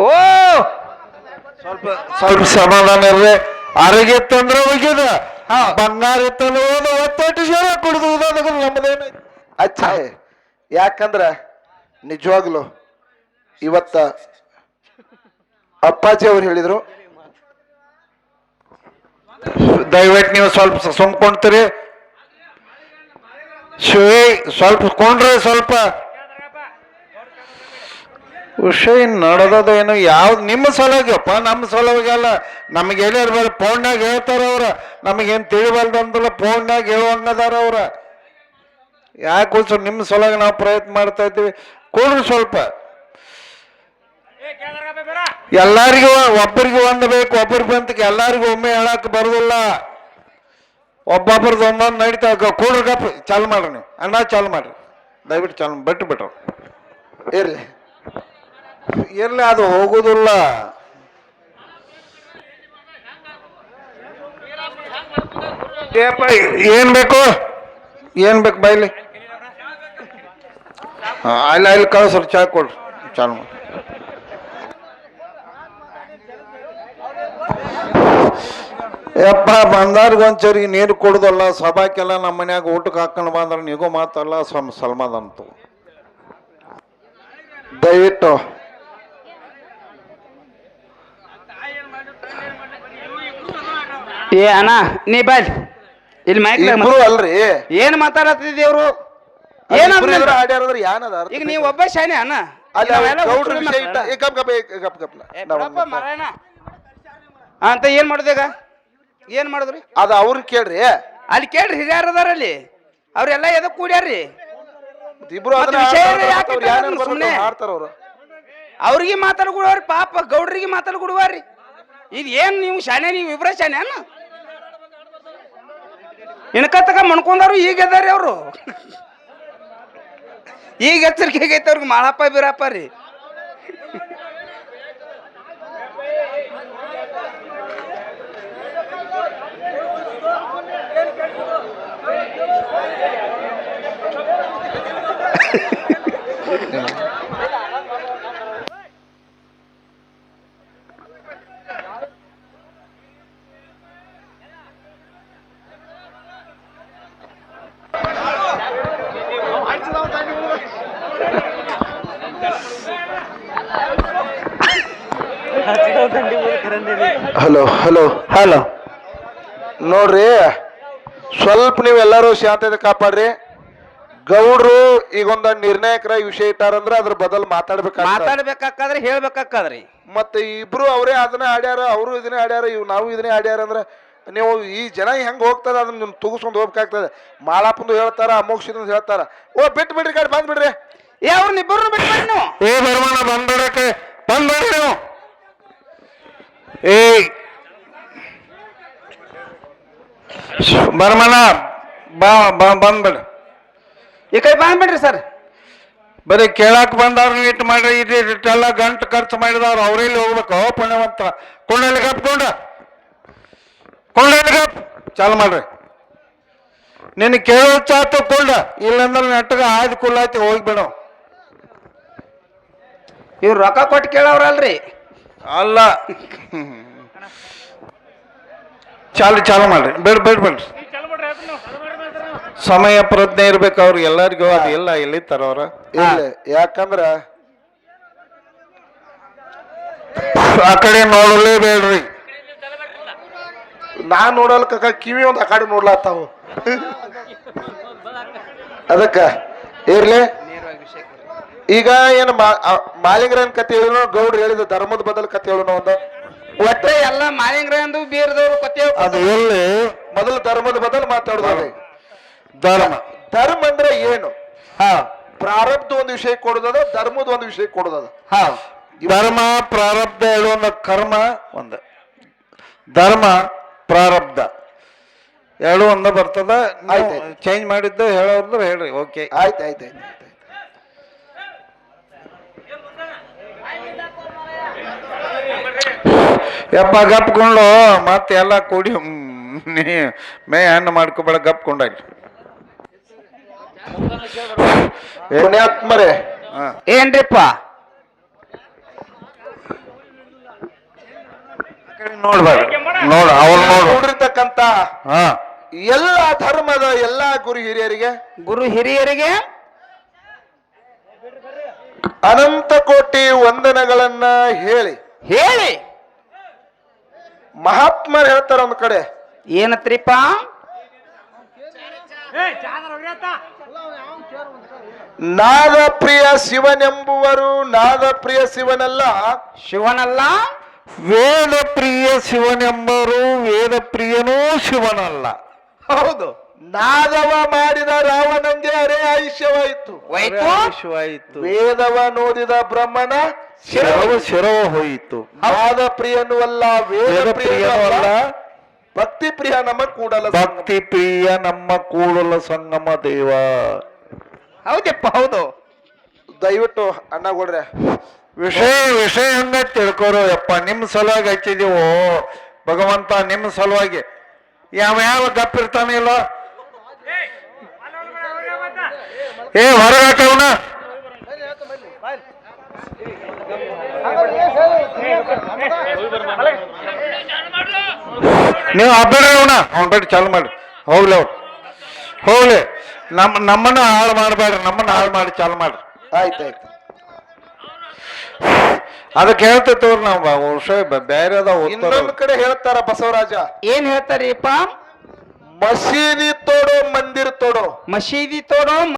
ಓ ಸ್ವಲ್ಪ ಸ್ವಲ್ಪ ಸಮಾಧಾನ ಇರ್ರಿ. ಅರಿಗೆ ತಂದ್ರೆ ಹಾ. ಬಂಗಾರ ಇತ್ತಂದ್ರೆ ಹೋದ ಒತ್ತಟ್ಟು ಜನ ಕುಡಿದು ಅಚ್ಚಾ. ಅಚ್ಚ ಯಾಕಂದ್ರ ನಿಜವಾಗ್ಲು ಇವತ್ತ ಅಪ್ಪಾಜಿ ಅವ್ರು ಹೇಳಿದ್ರು. ದಯವಿಟ್ಟು ನೀವು ಸ್ವಲ್ಪ ಸುಮ್ಕೊಂತೀರಿ ಶಿವೇ ಸ್ವಲ್ಪ ಕೊಂಡ್ರೆ ಸ್ವಲ್ಪ. ವಿಷಯ ನಡೆದದ ಏನು? ಯಾವ್ದು ನಿಮ್ಮ ಸಲುವಾಗಿಯಪ್ಪ ನಮ್ಮ ಸಲುವಾಗಿಲ್ಲ ನಮಗೆ ಏನಿರ್ಬಾರ್ದು ಫೋನ್ನಾಗ ಹೇಳ್ತಾರ ಅವ್ರ. ನಮಗೇನು ಅಂತಲ್ಲ ಫೋನ್ನಾಗ ಹೇಳುವಂಗದಾರ ಅವ್ರ. ಯಾಕೆ ಕೂಡ ನಿಮ್ಮ ಸಲುವಾಗಿ ನಾವು ಪ್ರಯತ್ನ ಮಾಡ್ತಾ ಇದ್ದೀವಿ. ಕೊಡ್ರಿ ಸ್ವಲ್ಪ. ಎಲ್ಲರಿಗೂ ಒಬ್ಬರಿಗೆ ಒಂದು ಬೇಕು ಒಬ್ಬರಿಗೆ ಬಂತಕ್ಕೆ ಎಲ್ಲರಿಗೂ ಒಮ್ಮೆ ಹೇಳಕ್ ಬರೋದಿಲ್ಲ. ಒಬ್ಬೊಬ್ರದ್ದು ಒಂದೊಂದು ನಡೀತಾ ಕೂಡ್ರಿ ಚಾಲು ಮಾಡ್ರಿ ನೀವು. ಅಣ್ಣ, ಚಾಲು ಮಾಡ್ರಿ. ದಯವಿಟ್ಟು ಚಾಲು, ಬಿಟ್ಟು ಬಿಟ್ರು. ಇರ್ಲಿ ಇರ್ಲಿ ಅದು ಹೋಗುದಿಲ್ಲ. ಏನ್ ಬೇಕು? ಏನ್ ಬೇಕು ಬೈಲಿ ಅಲ್ಲಿ ಅಲ್ಲಿ ಕಳ್ಸ್ರಿ ಚಾ ಕೊಡ್ರಿ ಚಾಲು ಮಾಡಿ ಯಪ್ಪ ಬಂದಾರ್ಗೊಂಚರಿ ನೀರು ಕೊಡುದಲ್ಲ ಸಭಾಕೆಲ್ಲ ನಮ್ಮ ಮನ್ಯಾಗ ಊಟಕ್ಕೆ ಹಾಕೊಂಡು ಬಂದ್ರೆ ನಿಗೂ ಮಾತಲ್ಲ ಸಮ್ ಸಲ್ಮಾದಂತು ದಯವಿಟ್ಟು. ಏ ಅಣ್ಣ ನೀ ಬೈ ಇಲ್ಲಿ. ಮೈಕ್ ಇಬ್ರು ಅಲ್ರಿ. ಏನ್ ಇಬ್ರು ಏನಂದ್ರೆ ಆಡ್ಯಾರಂದ್ರೆ ಏನದ ಅರ್ಥ ಈಗ ನೀವು ಒಬ್ಬ ಶಾನೆ ಅಣ್ಣ. ಅಲ್ಲಿ ಗೌಡ್ರ ವಿಷಯ ಇಟ್ಟ ಮಕ್ಳು. ಏ, ಗಪ್ ಗಪ್ ಏ, ಗಪ್ ಗಪ್ ಏ, ಬಿಡಪ್ಪ ಮಾರಾಯಣ. ಅಂತ ಏನ್ ಮಾಡುದೀಗ ಏನ್ ಮಾಡಿದ್ರಿ? ಅದ ಅವ್ರ ಕೇಳ್ರಿ. ಅಲ್ಲಿ ಕೇಳ್ರಿ ಹಿರಿಯರ್ ಅದಾರಲ್ಲಿ ಅವ್ರೆಲ್ಲ ಎದಕ್ ಕೂಡ್ಯಾರ್ರಿ? ಇಬ್ರು ಅದನ್ನ ವಿಷಯ ಆಡ್ತಾರ, ಯಾಕೆ ಅವ್ರು ಇಟ್ಟಾರ ಸುಮ್ನೆ? ಆಡ್ತಾರ ಅವ್ರು. ಅವ್ರಿಗೆ ಮಾತಾಡ್ಕೊಡವ್ರಿ ಪಾಪ ಗೌಡ್ರಿಗೆ ಮಾತಾಡ್ಕೊಡುವಾರಿ ಇದು ಏನ್ ನೀವು ಶಾನೆ ನೀವು ಇಬ್ರ ಶಾನೆ ಅನ್ನ ಇನ್ಕತ್ತಕ ಮಣ್ಕೊಂಡವ್ರು ಈಗ ಅದಾರಿ ಅವರು? ಈಗ ಎಚ್ಚರಿಕೆ ಆಗೈತೆ ಅವ್ರಿಗೆ ಮಾಳಪ್ಪ ಬೀರಪ್ಪ ರೀ. ಹಲೋ ಹಲೋ ಹಲೋ ನೋಡ್ರಿ ಸ್ವಲ್ಪ ನೀವೆಲ್ಲರೂ ಶಾಂತತೆ ಕಾಪಾಡ್ರಿ. ಗೌಡ್ರು ಈಗ ಒಂದ ನಿರ್ಣಾಯಕರ ವಿಷಯ ಇಟ್ಟಾರಂದ್ರ ಅದ್ರ ಬದಲ್ ಮಾತಾಡ್ಬೇಕು ಮಾತಾಡ್ಬೇಕಾದ್ರೆ ಹೇಳ್ಬೇಕಾಕದ್ರಿ ಮತ್ತೆ ಇಬ್ರು ಅವರೇ ಅದನ್ನ ಆಡ್ಯಾರ ಅವರು ಇದನ್ನೇ ಆಡ್ಯಾರ ಇವ್ ನಾವು ಇದನ್ನೇ ಆಡ್ಯಾರ ಅಂದ್ರೆ ನೀವು ಈ ಜನ ಹೆಂಗ್ ಹೋಗ್ತಾರ ಅದನ್ನ ನಿಮ್ ತುಗಿಸ್ಕೊಂಡು ಹೋಗ್ಬೇಕಾಗ್ತದೆ. ಮಾಲಾಪಂದು ಹೇಳ್ತಾರ ಅಮೋಕ್ಷಿಂದು ಹೇಳ್ತಾರ. ಓ ಬಿಟ್ ಬಿಡ್ರಿ ಕಡೆ ಬಂದ್ಬಿಡ್ರಿ. ಏ ಅವ್ರನ್ನ ಬಿಟ್ಬಿಡಿ ನೀವು. ಏ ಬಂದ್ಬಿಡಕ್ಕೆ ಬಂದ್ಬಿಡ್ರಿ ನೀವು. ಏ ಬರ್ಮಣ ಬಾ ಬಾ ಬಂದ್ಬಿಡ. ಈ ಕೈ ಬಂದ್ಬಿಡ್ರಿ ಸರ್. ಬರೀ ಕೇಳಾಕ್ ಬಂದವ್ರು ಇಟ್ಟು ಮಾಡ್ರಿ ಇಟ್ಟು ಇಟ್ಟೆಲ್ಲ ಗಂಟು ಖರ್ಚು ಮಾಡಿದವ್ರು ಅವ್ರಲ್ಲಿ ಹೋಗ್ಬೇಕು. ಪುಣ್ಯವಂತ. ಕೊಂಡಲ್ಲಿ ಕಪ್ಕೊಂಡ ಕೊಂಡಲ್ಲಿ ಕಪ್ ಚಾಲು ಮಾಡ್ರಿ. ನಿನ್ನ ಕೇಳೋ ಚಾತು ಕೊಂಡ. ಇಲ್ಲಂದ್ರೆ ನೆಟ್ಟಗ ಆಯ್ದು ಕುಲ್ಲಾಯ್ತಿ ಹೋಗ್ಬೇಡ. ಇವ್ರು ರೊಕ್ಕ ಕೊಟ್ಟು ಕೇಳವ್ರಲ್ರಿ ಅಲ್ಲ. ಚಾಲು ಚಾಲು ಮಾಡ್ರಿ. ಬೇಡ ಬೇಡ ಬೇಡ್ರಿ ಸಮಯ ಪ್ರಜ್ಞೆ ಇರ್ಬೇಕು ಅವ್ರಿಗೆ ಎಲ್ಲರಿಗೂ ಅದು ಇಲ್ಲ ಎಲ್ಲಿತ್ತಾರ ಅವ್ರ? ಇಲ್ಲ ಯಾಕಂದ್ರ? ಆ ಕಡೆ ನೋಡಲೇ ಬೇಡ್ರಿ ನಾನು ನೋಡಲ್ಕ ಕಿವಿ ಒಂದು ಆ ಕಡೆ ನೋಡ್ಲಾತಾವು ಅದಕ್ಕ ಇರ್ಲಿ. ಈಗ ಏನು ಮಾಲಿಂಗ್ರನ್ ಕತೆ ಹೇಳೋಣ ಗೌಡ್ರು ಹೇಳಿದ ಧರ್ಮದ ಬದಲು ಕತೆ ಹೇಳೋಣ ಒಂದು. ಒಟ್ಟೆ ಎಲ್ಲ ಮಾಲಿಂಗ್ರಂದು ಬೀರದವ್ರು ಕತೆ ಅದು ಎಲ್ಲಿ? ಮೊದಲು ಧರ್ಮದ ಬದಲು ಮಾತಾಡೋದು ಧರ್ಮ. ಧರ್ಮ ಅಂದ್ರೆ ಏನು? ಹಾ. ಪ್ರಾರಬ್ಧ ಒಂದು ವಿಷಯ ಕೊಡೋದದ ಧರ್ಮದ ಒಂದು ವಿಷಯ ಕೊಡೋದದ. ಹಾ. ಧರ್ಮ ಪ್ರಾರಬ್ಧ ಹೇಳುವ ಕರ್ಮ ಒಂದು. ಧರ್ಮ ಪ್ರಾರಬ್ಧ. ಎರಡು ಒಂದ ಬರ್ತದ. ಚೇಂಜ್ ಮಾಡಿದ್ದು ಹೇಳೋದ್ರೆ ಹೇಳ್ರಿ ಓಕೆ ಆಯ್ತು ಆಯ್ತು ಆಯ್ತು ಯಪ್ಪ ಗಪ್ಕೊಂಡು ಮತ್ತೆ ಎಲ್ಲ ಕೂಡಿ ಮೇ ಹಣ್ಣು ಮಾಡ್ಕೊಬೇಡ ಗಪ್ಕೊಂಡಾಗಿ ಪುಣ್ಯಾತ್ಮರೇ. ಹಾ. ಏನ್ರಿಪ್ಪ? ನೋಡ್ಬೇಡ. ನೋಡ ಅವ್ರು ನೋಡಿರ್ತಕ್ಕಂತ ಎಲ್ಲ ಧರ್ಮದ ಎಲ್ಲ ಗುರು ಹಿರಿಯರಿಗೆ ಗುರು ಹಿರಿಯರಿಗೆ ಅನಂತ ಕೋಟಿ ವಂದನಗಳನ್ನ ಹೇಳಿ. ಹೇಳಿ. ಮಹಾತ್ಮರು ಹೇಳ್ತಾರ ಒಂದ್ ಕಡೆ. ಏನತ್ರಿಪ್ಪ? ನಾದಪ್ರಿಯ ಶಿವನೆಂಬುವರು ನಾದಪ್ರಿಯ ಶಿವನಲ್ಲ. ಶಿವನಲ್ಲ? ವೇದ ಪ್ರಿಯ ಶಿವನೆಂಬರು ವೇದ ಪ್ರಿಯನೂ ಶಿವನಲ್ಲ. ಹೌದು. ನಾದವ ಮಾಡಿದ ರಾವಣಂಗೆ ಅರೆ ಆಯುಷ್ಯವಾಯಿತು. ಆಯುಷ್ಯವಾಯಿತು. ವೇದವ ನೋಡಿದ ಬ್ರಹ್ಮನ ಶಿರವ ಶಿರವ. ಹೋಯಿತು. ನಾದ ಪ್ರಿಯನು ಅಲ್ಲ ವೇದ ಪ್ರಿಯನೂ ಅಲ್ಲ ಭಕ್ತಿ ಪ್ರಿಯ ನಮ್ಮ ಕೂಡಲ ಭಕ್ತಿ ಪ್ರಿಯ ನಮ್ಮ ಕೂಡಲ ಸಂಗಮ ದೇವ. ಹೌದಪ್ಪ ಹೌದು. ದಯವಿಟ್ಟು ಅಣ್ಣಗೌಡ್ರೆ ವಿಷಯ ವಿಷಯ ಹಂಗ ತಿಳ್ಕೊರೋ ಯಪ್ಪ. ನಿಮ್ ಸಲುವಾಗಿ ಹಚ್ಚಿದೀವೋ ಭಗವಂತ ನಿಮ್ ಸಲುವಾಗಿ. ಯಾವ ಯಾವ ಗಪ್ಪಿರ್ತಾನಿಲ್ಲ ಏ ಹೊರಗಾಕವನ ನೀವು ಅಬ್ಬೇಡ ಅವನ. ಅವ್ನ ಬಿಟ್ಟು ಚಾಲು ಮಾಡಿ ಹೋಗ್ಲಿ ಅವ್ರು ಹೋಗ್ಲಿ. ನಮ್ಮ ನಮ್ಮನ್ನ ಹಾಳು ಮಾಡಬೇಡ್ರಿ ನಮ್ಮನ್ನ ಹಾಳು ಮಾಡಿ ಚಾಲು ಮಾಡ್ರಿ. ಆಯ್ತಾಯ್ತು ಅದಕ್ಕೆ ಹೇಳ್ತಿರ್ತವ್ರಿ ನಾವು ವಿಷಯ ಬೇರೆ ಅದಾವ ಇನ್ನೊಂದು ಕಡೆ ಹೇಳ್ತಾರ ಬಸವರಾಜ. ಏನ್ ಹೇಳ್ತಾರೀಪ ಮಸೀದಿ ತೋಡೋ ಮಂದಿರ್ ತೋಡೋ. ಮಸೀದಿ ತೋಡೋ